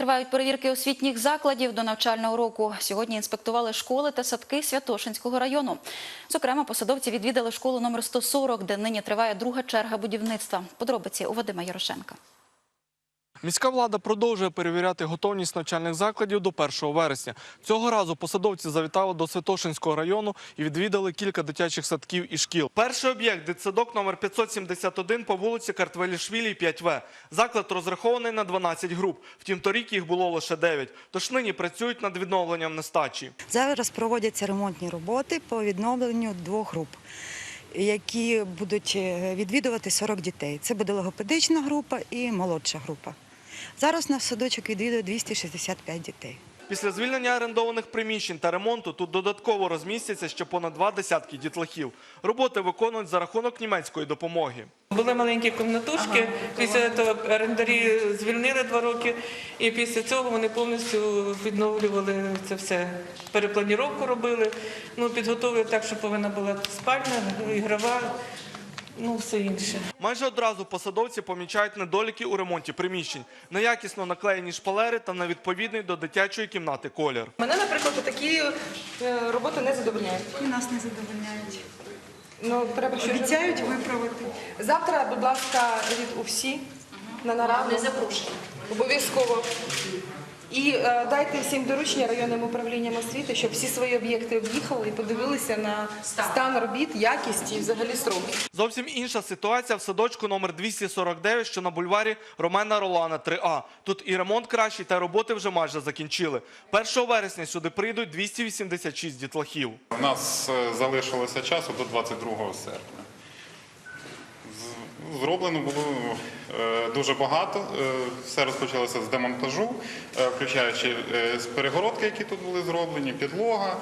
Тривають перевірки освітніх закладів до навчального року. Сьогодні інспектували школи та садки Святошинського району. Зокрема, посадовці відвідали школу номер 140, де нині триває друга черга будівництва. Подробиці у Вадима Ярошенка. Міська влада продовжує перевіряти готовність навчальних закладів до 1 вересня. Цього разу посадовці завітали до Святошинського району і відвідали кілька дитячих садків і шкіл. Перший об'єкт – дитсадок номер 571 по вулиці Картвелішвілі, 5В. Заклад розрахований на 12 груп. Втім, торік їх було лише 9. Тож нині працюють над відновленням нестачі. Зараз проводяться ремонтні роботи по відновленню двох груп, які будуть е, відвідувати 40 дітей. Це буде логопедична група і молодша група. Зараз наш садочок відвідує 265 дітей. Після звільнення орендованих приміщень та ремонту тут додатково розмістяться ще понад два десятки дітлахів. Роботи виконують за рахунок німецької допомоги. Були маленькі комнатушки, після того орендарі звільнили два роки, і після цього вони повністю відновлювали це все. Перепланіровку робили, ну, підготовили так, що повинна була спальня, ігрова, ну все інше. Майже одразу посадовці помічають недоліки у ремонті приміщень, неякісно наклеєні шпалери та невідповідний до дитячої кімнати колір. Мене, наприклад, такі е, роботи не задовольняють. І нас не задовольняють. Ну, треба щось Обіцяють робити. виправити. Завтра, будь ласка, від УФСІ на нараду. Не запрошую. Обов'язково. І е, дайте всім доручення районним управлінням освіти, щоб всі свої об'єкти об'їхали і подивилися на стан робіт, якість і взагалі сроки. Зовсім інша ситуація в садочку номер 249, що на бульварі Ромена Ролана 3А. Тут і ремонт кращий, та роботи вже майже закінчили. 1 вересня сюди прийдуть 286 дітлахів. У нас е, залишилося часу до 22 серпня. Зроблено було е, дуже багато. Е, Все розпочалося з демонтажу, е, включаючи з перегородки, які тут були зроблені, підлога,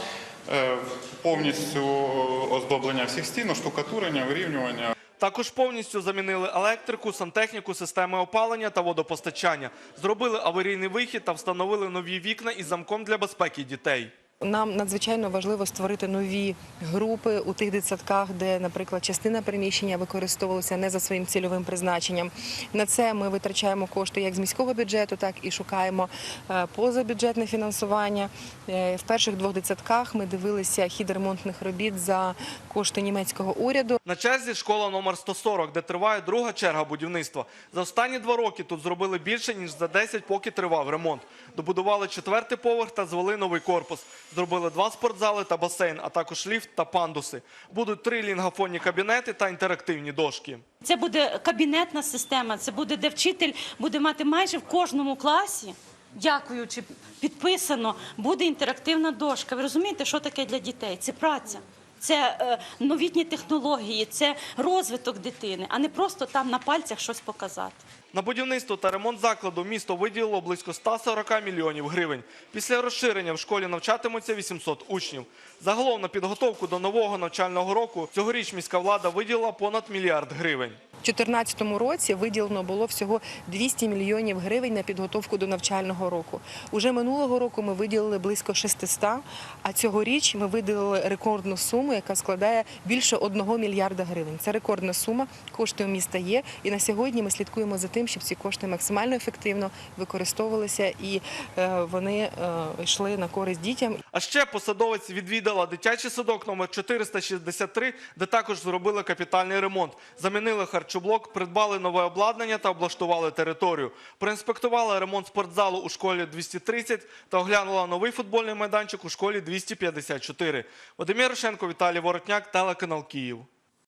повністю оздоблення всіх стін, штукатурення, вирівнювання. Також повністю замінили електрику, сантехніку, системи опалення та водопостачання. Зробили аварійний вихід та встановили нові вікна із замком для безпеки дітей. Нам надзвичайно важливо створити нові групи у тих дитсадках, де, наприклад, частина приміщення використовувалася не за своїм цільовим призначенням. На це ми витрачаємо кошти як з міського бюджету, так і шукаємо е, позабюджетне фінансування. Е, В перших двох дитсадках ми дивилися хід ремонтних робіт за кошти німецького уряду. На черзі школа номер 140, де триває друга черга будівництва. За останні два роки тут зробили більше, ніж за 10, поки тривав ремонт. Добудували четвертий поверх та звели новий корпус. Зробили два спортзали та басейн, а також ліфт та пандуси. Будуть три лінгафонні кабінети та інтерактивні дошки. Це буде кабінетна система, це буде, де вчитель буде мати майже в кожному класі, дякуючи, підписано, буде інтерактивна дошка. Ви розумієте, що таке для дітей? Це праця. Це е, новітні технології, це розвиток дитини, а не просто там на пальцях щось показати. На будівництво та ремонт закладу місто виділило близько 140 мільйонів гривень. Після розширення в школі навчатимуться 800 учнів. Загалом на підготовку до нового навчального року цьогоріч міська влада виділила понад мільярд гривень. У 2014 році виділено було всього 200 мільйонів гривень на підготовку до навчального року. Уже минулого року ми виділили близько 600, а цьогоріч ми виділили рекордну суму, яка складає більше 1 мільярда гривень. Це рекордна сума, кошти у міста є. І на сьогодні ми слідкуємо за тим, щоб ці кошти максимально ефективно використовувалися і е, вони е, йшли на користь дітям. А ще посадовець відвідала дитячий садок номер 463, де також зробили капітальний ремонт. Замінили харчоблок, придбали нове обладнання та облаштували територію. Проінспектували ремонт спортзалу у школі 230 та оглянула новий футбольний майданчик у школі 254. Вадимир Рошенко, Віталій Воротняк, телеканал Київ.